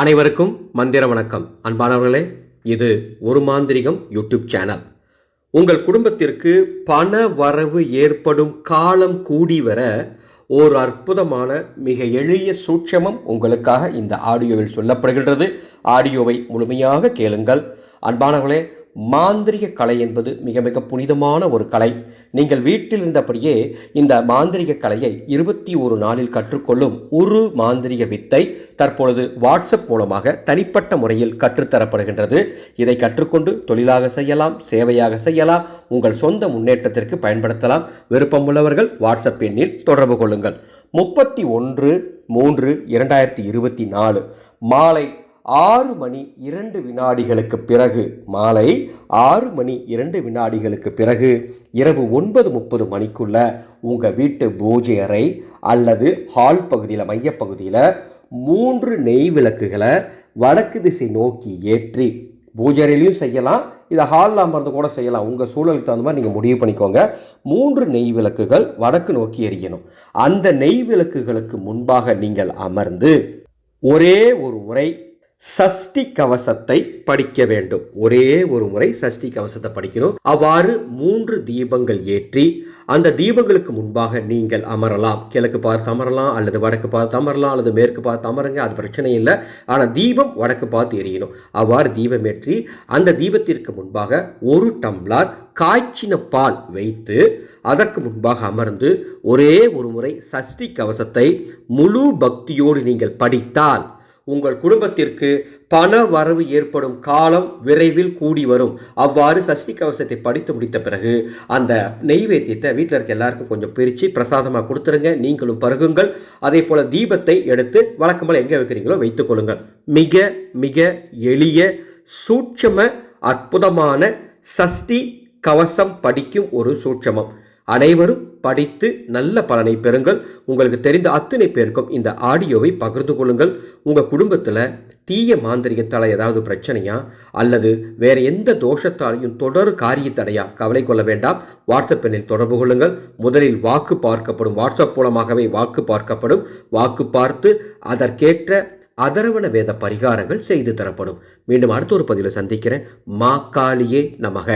அனைவருக்கும் மந்திர வணக்கம். அன்பானவர்களே இது ஒரு மாந்திரிகம் யூடியூப் சேனல். உங்கள் குடும்பத்திற்கு பண வரவு ஏற்படும் காலம் கூடி வர ஓர் அற்புதமான மிக எளிய சூட்சமம் உங்களுக்காக இந்த ஆடியோவில் சொல்லப்படுகின்றது. ஆடியோவை முழுமையாக கேளுங்கள். அன்பானவர்களே மாந்திரிக கலை என்பது மிக மிக புனிதமான ஒரு கலை. நீங்கள் வீட்டில் இருந்தபடியே இந்த மாந்திரிக கலையை இருபத்தி ஒரு நாளில் கற்றுக்கொள்ளும் ஒரு மாந்திரிக வித்தை தற்பொழுது வாட்ஸ்அப் மூலமாக தனிப்பட்ட முறையில் கற்றுத்தரப்படுகின்றது. இதை கற்றுக்கொண்டு தொழிலாக செய்யலாம் சேவையாக செய்யலாம் உங்கள் சொந்த முன்னேற்றத்திற்கு பயன்படுத்தலாம். விருப்பமுள்ளவர்கள் வாட்ஸ்அப் எண்ணில் தொடர்பு கொள்ளுங்கள். முப்பத்தி ஒன்று மூன்று இரண்டாயிரத்தி இருபத்தி நாலு மாலை ஆறு மணி இரண்டு வினாடிகளுக்கு பிறகு மாலை ஆறு மணி இரண்டு வினாடிகளுக்கு பிறகு இரவு ஒன்பது முப்பது மணிக்குள்ள உங்கள் வீட்டு பூஜை அறை அல்லது ஹால் பகுதியில் மையப்பகுதியில் மூன்று நெய் விளக்குகளை வடக்கு திசை நோக்கி ஏற்றி பூஜை அறையிலையும் செய்யலாம். இதை ஹாலில் அமர்ந்து கூட செய்யலாம். உங்கள் சூழலுக்கு தகுந்த மாதிரி நீங்கள் முடிவு பண்ணிக்கோங்க. மூன்று நெய் விளக்குகள் வடக்கு நோக்கி எரியணும் அந்த நெய் விளக்குகளுக்கு முன்பாக நீங்கள் அமர்ந்து ஒரே ஒரு முறை சஷ்டி கவசத்தை படிக்க வேண்டும். ஒரே ஒரு முறை சஷ்டி கவசத்தை படிக்கணும். அவ்வாறு மூன்று தீபங்கள் ஏற்றி அந்த தீபங்களுக்கு முன்பாக நீங்கள் அமரலாம். கிழக்கு பார்த்து அமரலாம் அல்லது வடக்கு பார்த்து அமரலாம் அல்லது மேற்கு பார்த்து அமருங்க அது பிரச்சனை இல்லை. ஆனால் தீபம் வடக்கு பார்த்து எரியணும். அவ்வாறு தீபம் ஏற்றி அந்த தீபத்திற்கு முன்பாக ஒரு டம்ளர் காய்ச்சின பால் வைத்து அதற்கு முன்பாக அமர்ந்து ஒரே ஒரு முறை சஷ்டி கவசத்தை முழு பக்தியோடு நீங்கள் படித்தால் உங்கள் குடும்பத்திற்கு பண வரவு ஏற்படும் காலம் விரைவில் கூடி வரும். அவ்வாறு சஷ்டி கவசத்தை படித்து முடித்த பிறகு அந்த நெய்வேத்தியத்தை வீட்டில் இருக்க எல்லாருக்கும் கொஞ்சம் பிரித்து பிரசாதமாக கொடுத்துருங்க. நீங்களும் பருகுங்கள். அதே போல் தீபத்தை எடுத்து வழக்கமாக எங்கே வைக்கிறீங்களோ வைத்துக்கொள்ளுங்கள் மிக மிக எளிய சூட்சம அற்புதமான சஷ்டி கவசம் படிக்கும் ஒரு சூட்சமம். அனைவரும் படித்து நல்ல பலனை பெறுங்கள். உங்களுக்கு தெரிந்த அத்தனை பேருக்கும் இந்த ஆடியோவை பகிர்ந்து கொள்ளுங்கள். உங்கள் குடும்பத்தில் தீய மாந்திரிகத்தால் ஏதாவது பிரச்சனையா? அல்லது வேறு எந்த தோஷத்தாலையும் தொடர் காரியத்தடையா? கவலை கொள்ள வேண்டாம். வாட்ஸ்அப் எண்ணில் தொடர்பு கொள்ளுங்கள். முதலில் வாக்கு பார்க்கப்படும். வாட்ஸ்அப் மூலமாகவே வாக்கு பார்க்கப்படும். வாக்கு பார்த்து அதற்கேற்ற அதரவண வேத பரிகாரங்கள் செய்து தரப்படும். மீண்டும் அடுத்த ஒரு பதிவில் சந்திக்கிறேன். மாக்காளியே நமக.